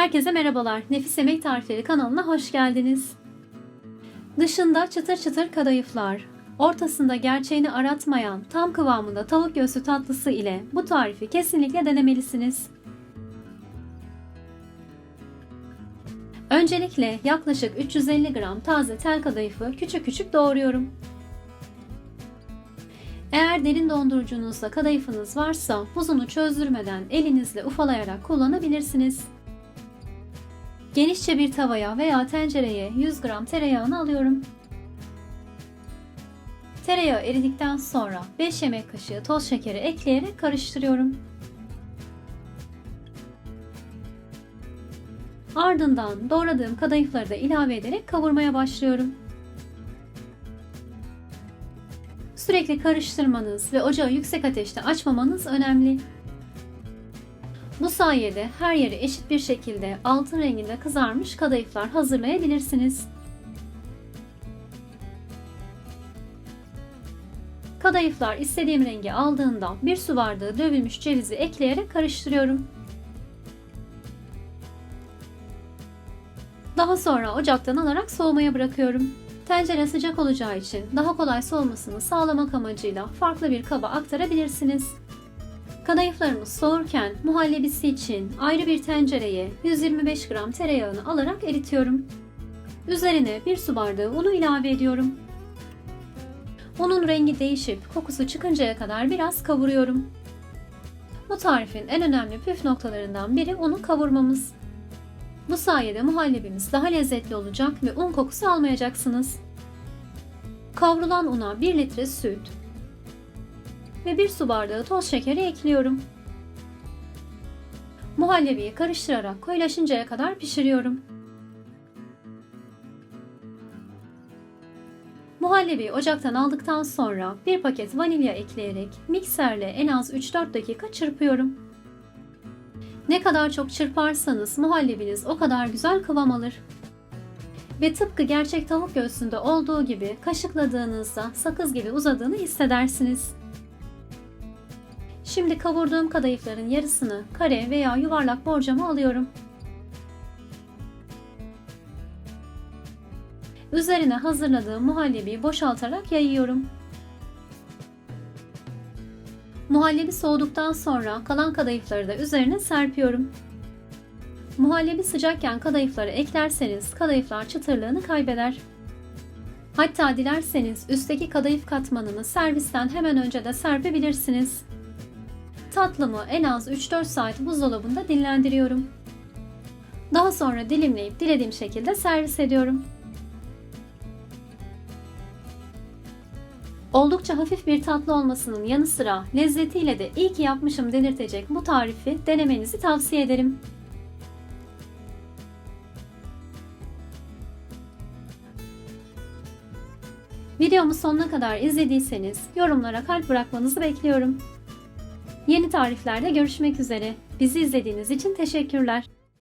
Herkese merhabalar. Nefis Yemek Tarifleri kanalına hoş geldiniz. Dışında çıtır çıtır kadayıflar, ortasında gerçeğini aratmayan tam kıvamında tavuk göğsü tatlısı ile bu tarifi kesinlikle denemelisiniz. Öncelikle yaklaşık 350 gram taze tel kadayıfı küçük küçük doğruyorum. Eğer derin dondurucunuzda kadayıfınız varsa buzunu çözdürmeden elinizle ufalayarak kullanabilirsiniz. Genişçe bir tavaya veya tencereye 100 gram tereyağını alıyorum. Tereyağı eridikten sonra 5 yemek kaşığı toz şekeri ekleyerek karıştırıyorum. Ardından doğradığım kadayıfları da ilave ederek kavurmaya başlıyorum. Sürekli karıştırmanız ve ocağı yüksek ateşte açmamanız önemli. Bu sayede her yeri eşit bir şekilde altın renginde kızarmış kadayıflar hazırlayabilirsiniz. Kadayıflar istediğim rengi aldığında bir su bardağı dövülmüş cevizi ekleyerek karıştırıyorum. Daha sonra ocaktan alarak soğumaya bırakıyorum. Tencere sıcak olacağı için daha kolay soğumasını sağlamak amacıyla farklı bir kaba aktarabilirsiniz. Kadayıflarımız soğurken muhallebisi için ayrı bir tencereye 125 gram tereyağını alarak eritiyorum. Üzerine bir su bardağı unu ilave ediyorum. Unun rengi değişip kokusu çıkıncaya kadar biraz kavuruyorum. Bu tarifin en önemli püf noktalarından biri unu kavurmamız. Bu sayede muhallebimiz daha lezzetli olacak ve un kokusu almayacaksınız. Kavrulan una 1 litre süt ve 1 su bardağı toz şekeri ekliyorum. Muhallebiyi karıştırarak koyulaşıncaya kadar pişiriyorum. Muhallebiyi ocaktan aldıktan sonra bir paket vanilya ekleyerek mikserle en az 3-4 dakika çırpıyorum. Ne kadar çok çırparsanız muhallebiniz o kadar güzel kıvam alır. Ve tıpkı gerçek tavuk göğsünde olduğu gibi kaşıkladığınızda sakız gibi uzadığını hissedersiniz. Şimdi kavurduğum kadayıfların yarısını kare veya yuvarlak borcama alıyorum. Üzerine hazırladığım muhallebiyi boşaltarak yayıyorum. Muhallebi soğuduktan sonra kalan kadayıfları da üzerine serpiyorum. Muhallebi sıcakken kadayıfları eklerseniz kadayıflar çıtırlığını kaybeder. Hatta dilerseniz üstteki kadayıf katmanını servisten hemen önce de serpebilirsiniz. Tatlımı en az 3-4 saat buzdolabında dinlendiriyorum. Daha sonra dilimleyip dilediğim şekilde servis ediyorum. Oldukça hafif bir tatlı olmasının yanı sıra lezzetiyle de iyi ki yapmışım dedirtecek bu tarifi denemenizi tavsiye ederim. Videomu sonuna kadar izlediyseniz yorumlara kalp bırakmanızı bekliyorum. Yeni tariflerde görüşmek üzere. Bizi izlediğiniz için teşekkürler.